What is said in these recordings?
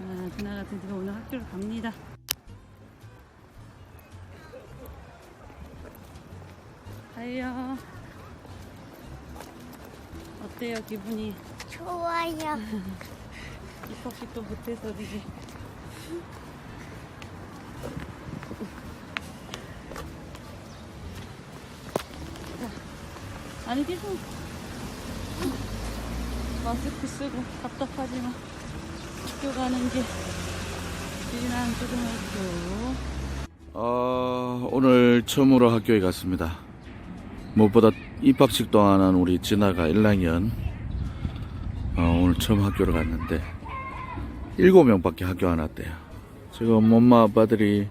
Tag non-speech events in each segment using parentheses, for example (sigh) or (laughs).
아, 그나가 드디어 오늘 학교를 갑니다. 가요. 어때요 기분이? 좋아요. (laughs) 입학식 도 못해서 이제 자, 아니 계속 마스크 쓰고 답답하지만 학교 가는 게 지난 초등학교 어, 오늘 처음으로 학교에 갔습니다. 무엇보다 입학식도 안한 우리 진아가 1학년 어, 오늘 처음 학교를 갔는데 7명 밖에 학교 안 왔대요. 지금 엄마 아빠들이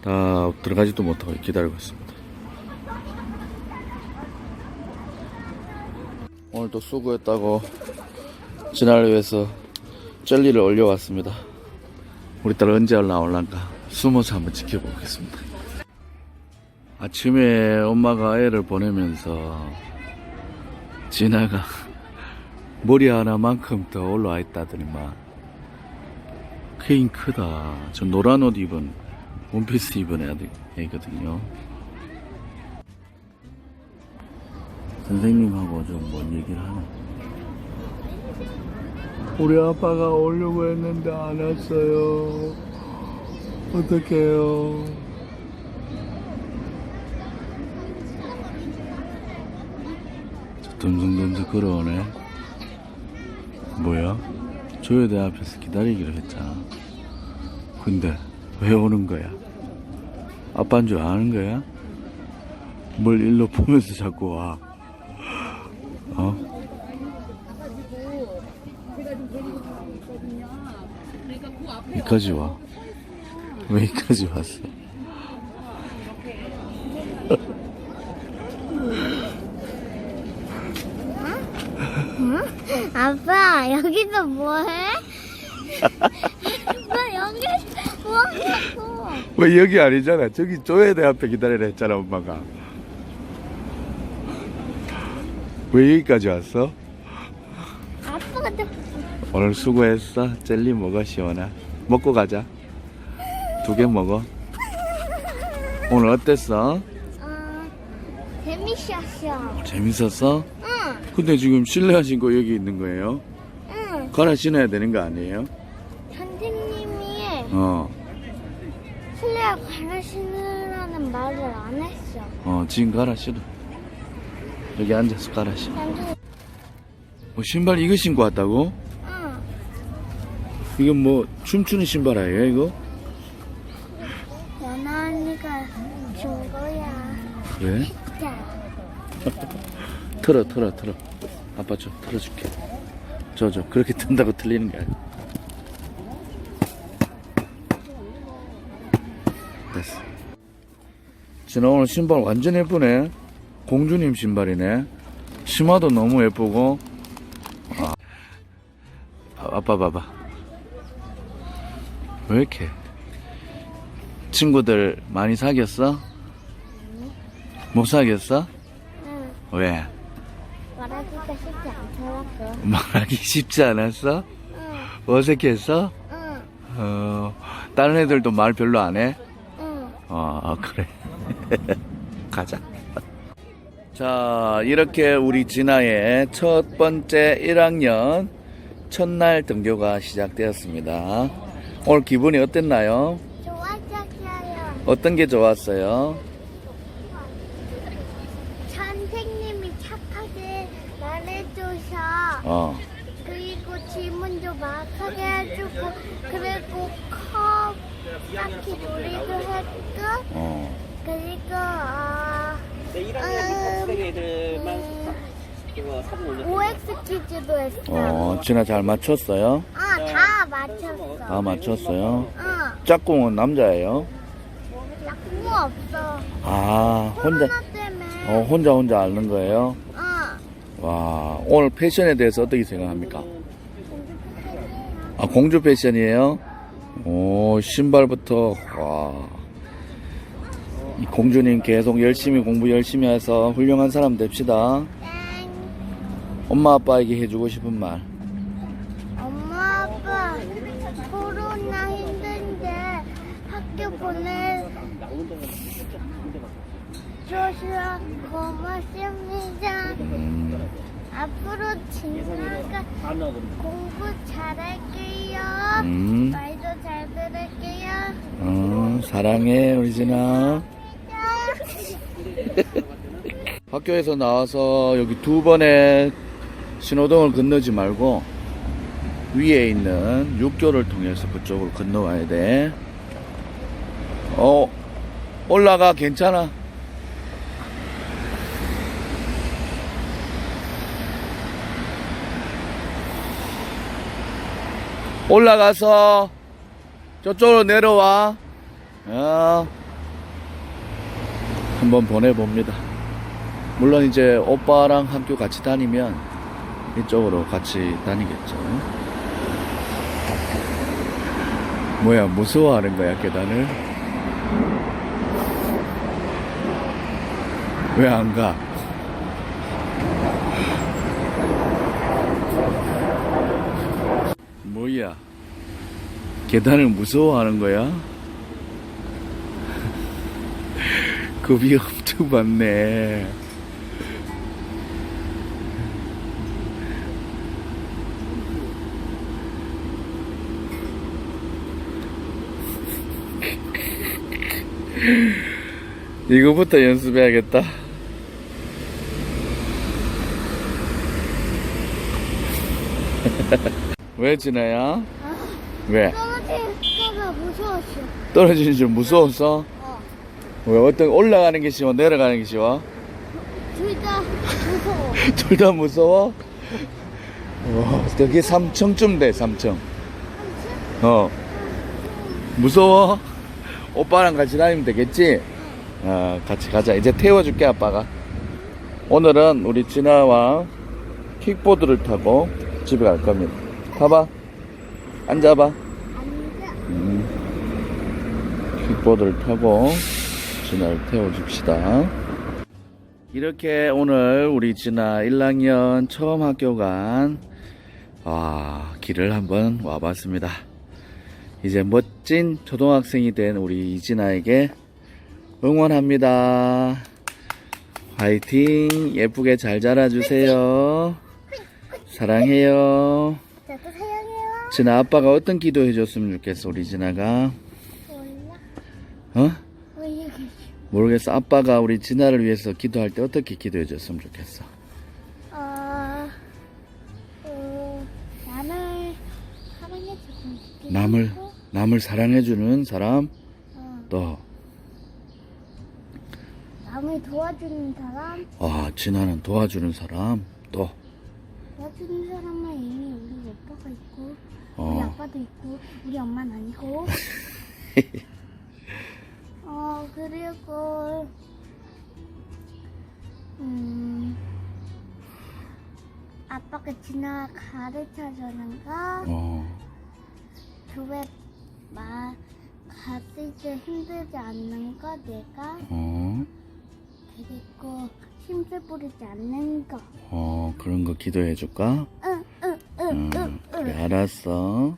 다 들어가지도 못하고 기다리고 있습니다. 오늘도 수고했다고 진아를 위해서 젤리를 올려왔습니다. 우리 딸 언제 나올란가 숨어서 한번 지켜보겠습니다. 아침에 엄마가 애를 보내면서 진아가 (laughs) 머리 하나만큼 더 올라와 있다더니만 크긴 크다. 저 노란 옷 입은 원피스 입은 애거든요. 선생님하고 좀 뭔 얘기를 하나? 우리 아빠가 오려고 했는데 안 왔어요. 어떡해요. 저 듬성듬성 걸어오네. 뭐야? 조여대 앞에서 기다리기로 했잖아. 근데 왜 오는 거야? 아빠인 줄 아는 거야? 뭘 일로 보면서 자꾸 와. 어? 여기까지 와. 왜 여기까지 왔어? 아빠 여기서 뭐해? (laughs) 아빠 여기 뭐하고? 왜 여기 아니잖아. 저기 조회대 앞에 기다리라 했잖아, 엄마가. 왜 여기까지 왔어? 아빠가 또 오늘 수고했어. 젤리 먹어, 시원아. 먹고 가자. 두 개 먹어. 오늘 어땠어? 어, 재밌었어. 재밌었어? 응, 근데 지금 실내 신고 여기 있는 거예요? 응. 갈아 신어야 되는 거 아니에요? 선생님이 어, 실내 관을 신으라는 말을 안 했어. 어, 지금 갈아 신어. 여기 앉아서 갈아 신어. 뭐 신발 이거 신고 왔다고? 응. 이건 뭐 춤추는 신발 아니에요, 이거? 연아 언니가 준 거야. 그래? 자, (laughs) 틀어, 틀어, 틀어. 아빠 저 틀어줄게. 저, 저, 그렇게 튼다고 틀리는 게 아니야. 됐어. 진아 오늘 신발 완전 예쁘네. 공주님 신발이네. 치마도 너무 예쁘고. 아, 아, 아빠 봐봐. 왜 이렇게? 친구들 많이 사귀었어? 못 사귀었어? 응. 왜? 말하기가 쉽지 않더라고. (laughs) 말하기 쉽지 않았어? 응, 어색했어? 응, 어, 다른 애들도 말 별로 안 해? 응. 어, 그래. (laughs) 가자. 자, 이렇게 우리 진아의 첫 번째 1학년 첫날 등교가 시작되었습니다. 오늘 기분이 어땠나요? 좋았었어요. 어떤 게 좋았어요? 선생님이 착하게 말해줘서 어, 그리고 질문도 막 하게 해주고 그리고 컵 쌓기 놀이도 했고 어. 그리고 어, 네, 1학년 학생 애들만 그거 사진 올렸어요. OX 퀴즈도 했어. 어, 진아 잘 맞췄어요? 아, 다 맞췄어. 다 맞췄어요? 응. 짝꿍은 남자예요? 약무 없어. 아, 혼자, 코로나 때문에. 어, 혼자 혼자 앓는 거예요? 어. 와, 오늘 패션에 대해서 어떻게 생각합니까? 아, 공주 패션이에요? 오, 신발부터, 와. 이 공주님 계속 열심히 공부 열심히 해서 훌륭한 사람 됩시다. 땡. 엄마 아빠에게 해주고 싶은 말. 엄마 아빠 코로나 보내 주셔서 고맙습니다. 음, 앞으로 진아가 공부 잘할게요. 음. 말도 잘 들을게요. 어, 사랑해, 우리 진아. (laughs) 학교에서 나와서 여기 두 번의 신호등을 건너지 말고 위에 있는 육교를 통해서 그쪽으로 건너와야 돼. 어, 올라가, 괜찮아. 올라가서 저쪽으로 내려와. 어. 한번 보내봅니다. 물론 이제 오빠랑 학교 같이 다니면 이쪽으로 같이 다니겠죠. 뭐야, 무서워하는 거야, 계단을? 왜 안 가? 뭐야? 계단을 무서워하는 거야? (laughs) 겁이 엄청 많네. (laughs) 이거부터 연습해야겠다. 왜 진아야? 왜? 떨어질까봐 무서웠어. 떨어지는 줄 무서웠어? 어. 왜 어떤 올라가는 게 쉬워 내려가는 게 쉬워? 둘 다 무서워. (laughs) 둘 다 무서워? 와 저기 3층쯤 돼 3층 어 무서워? 오빠랑 같이 다니면 되겠지? 어 같이 가자 이제 태워줄게 아빠가 오늘은 우리 진아와 킥보드를 타고 집에 갈 겁니다 타봐 앉아봐 앉아. 음, 킥보드를 타고 진아를 태워줍시다. 이렇게 오늘 우리 진아 1학년 처음 학교 간 아, 길을 한번 와봤습니다. 이제 멋진 초등학생이 된 우리 이진아에게 응원합니다. 화이팅! 예쁘게 잘 자라주세요. 사랑해요. 진아 아빠가 어떤 기도 해줬으면 좋겠어 우리 진아가? 몰라. 어? 왜 이렇게 모르겠어. 아빠가 우리 진아를 위해서 기도할 때 어떻게 기도해줬으면 좋겠어? 어, 어, 남을 사랑해주고 남을 남을 사랑해주는 사람? 어, 또 남을 도와주는 사람? 아, 진아는 도와주는 사람? 또 도와주는 사람만 이미 우리 오빠가 있고 우리 어, 아빠도 있고 우리 엄마는 아니고. (laughs) 어 그리고 음 아빠가 지나 가르쳐 주는 거? 어, 교회 마 갔을 때 힘들지 않는 거 내가? 어, 그리고 힘들 부리지 않는 거. 어, 그런 거 기도해 줄까? 응, 응, 응, 응, 응, 그래, 응. 알았어